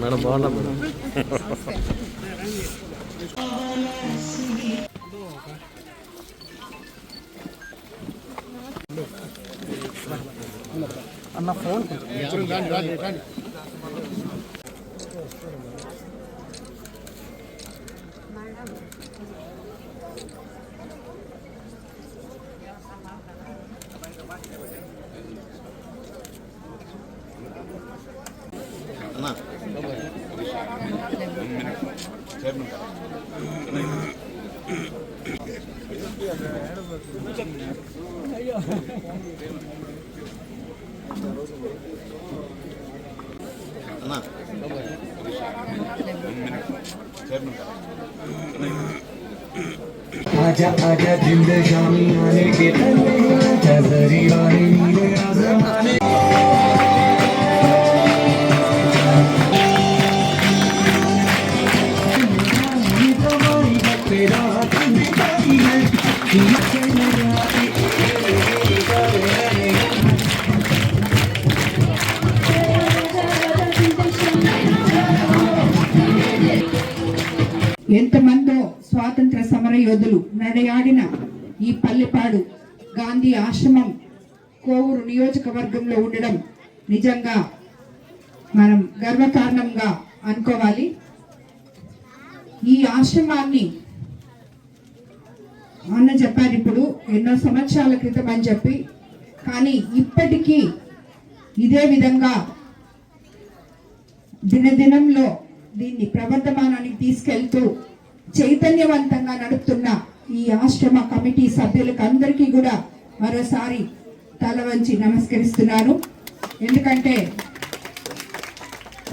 Madam బాగున్నా madam. అన్న phone आजा आजा जिंद शामी आने के तले आजा जरी वाली नीले आजमाने ఎంతమందో స్వాతంత్ర సమర యోధులు నడయాడిన ఈ పల్లెపాడు గాంధీ ఆశ్రమం కోవూరు నియోజకవర్గంలో ఉండడం నిజంగా మనం గర్వకారణంగా అనుకోవాలి. ఈ ఆశ్రమాన్ని అన్న చెప్పారు ఇప్పుడు ఎన్నో సంవత్సరాల క్రితం అని చెప్పి కానీ ఇప్పటికీ ఇదే విధంగా దినదినంలో దీన్ని ప్రవర్ధమానానికి తీసుకెళ్తూ చైతన్యవంతంగా నడుపుతున్న ఈ ఆశ్రమ కమిటీ సభ్యులకు అందరికీ కూడా మరోసారి తల వంచి నమస్కరిస్తున్నాను. ఎందుకంటే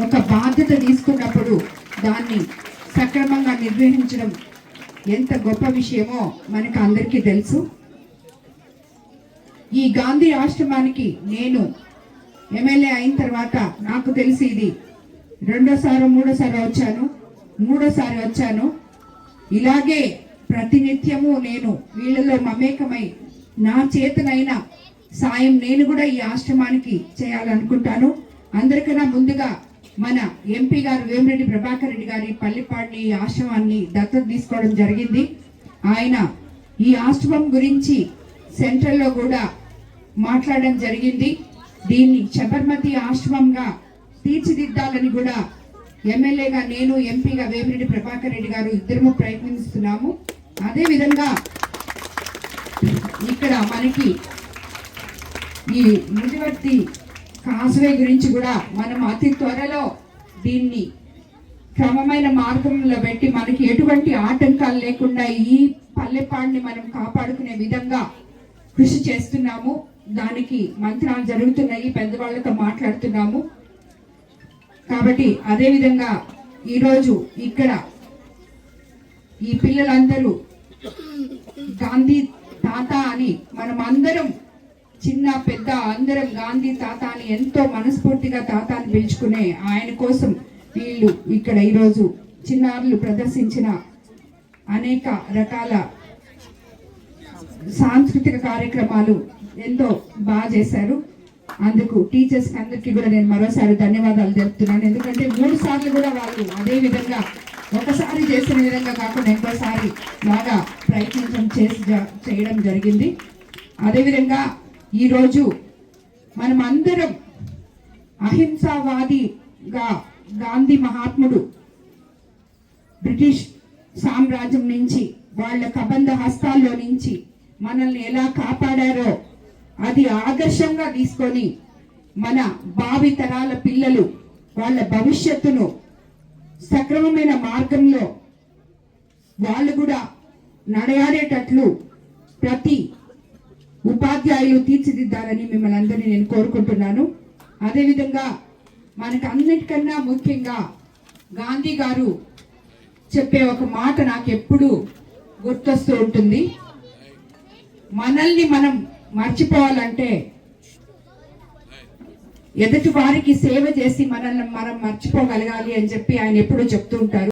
ఒక బాధ్యత తీసుకున్నప్పుడు దాన్ని సక్రమంగా నిర్వహించడం ఎంత గొప్ప విషయమో మనకు అందరికీ తెలుసు. ఈ గాంధీ ఆశ్రమానికి నేను ఎమ్మెల్యే అయిన తర్వాత నాకు తెలిసి ఇది రెండోసారి మూడోసారి వచ్చాను. మూడోసారి వచ్చాను. ఇలాగే ప్రతినిత్యము నేను వీళ్ళలో మమేకమై నా చేతనైన సాయం నేను కూడా ఈ ఆశ్రమానికి చేయాలనుకుంటాను. అందరికన్నా ముందుగా మన ఎంపీ గారు వేమిరెడ్డి ప్రభాకర్ రెడ్డి గారి పల్లిపాడిని ఈ ఆశ్రమాన్ని దత్తత తీసుకోవడం జరిగింది. ఆయన ఈ ఆశ్రమం గురించి సెంట్రల్లో కూడా మాట్లాడడం జరిగింది. దీన్ని శబర్మతి ఆశ్రమంగా తీర్చిదిద్దాలని కూడా ఎమ్మెల్యేగా నేను ఎంపీగా వేమిరెడ్డి ప్రభాకర్ రెడ్డి గారు ఇద్దరము ప్రయత్నిస్తున్నాము. అదే విధంగా ఇక్కడ మనకి ఈ మృతివర్తి కాసువే గురించి కూడా మనం అతి త్వరలో దీన్ని క్రమమైన మార్గంలో పెట్టి మనకి ఎటువంటి ఆటంకాలు లేకుండా ఈ పల్లెపాడిని మనం కాపాడుకునే విధంగా కృషి చేస్తున్నాము. దానికి మంత్రాలు జరుగుతున్నాయి పెద్దవాళ్ళతో మాట్లాడుతున్నాము. కాబట్టి అదే విధంగా ఈరోజు ఇక్కడ ఈ పిల్లలందరూ గాంధీ తాత అని మనం అందరం చిన్న పెద్ద అందరం గాంధీ తాత అని ఎంతో మనస్ఫూర్తిగా తాత పిలుచుకునే ఆయన కోసం వీళ్ళు ఇక్కడ ఈరోజు చిన్నారులు ప్రదర్శించిన అనేక రకాల సాంస్కృతిక కార్యక్రమాలు ఎంతో బాగా చేశారు. అందుకు టీచర్స్ అందరికీ కూడా నేను మరోసారి ధన్యవాదాలు తెలుపుతున్నాను. ఎందుకంటే మూడు సార్లు కూడా వాళ్ళు అదే విధంగా ఒకసారి చేసిన విధంగా కాకుండా ఇంకోసారి బాగా ప్రయత్నించడం చేసి చేయడం జరిగింది. అదేవిధంగా ఈరోజు మనం అందరం అహింసావాదిగా గాంధీ మహాత్ముడు బ్రిటిష్ సామ్రాజ్యం నుంచి వాళ్ళ కబంధ హస్తాల్లో నుంచి మనల్ని ఎలా కాపాడారో అది ఆదర్శంగా తీసుకొని మన భావి తరాల పిల్లలు వాళ్ళ భవిష్యత్తును సక్రమమైన మార్గంలో వాళ్ళు కూడా నడయాడేటట్లు ప్రతి ఉపాధ్యాయులు తీర్చిదిద్దాలని మిమ్మల్ని అందరినీ నేను కోరుకుంటున్నాను. అదేవిధంగా మనకు అన్నిటికన్నా ముఖ్యంగా గాంధీ గారు చెప్పే ఒక మాట నాకు ఎప్పుడు గుర్తొస్తూ ఉంటుంది. మనల్ని మనం మర్చిపోవాలంటే ఎదుటి వారికి సేవ చేసి మనల్ని మనం మర్చిపోగలగాలి అని చెప్పి ఆయన ఎప్పుడూ చెప్తూ ఉంటారు.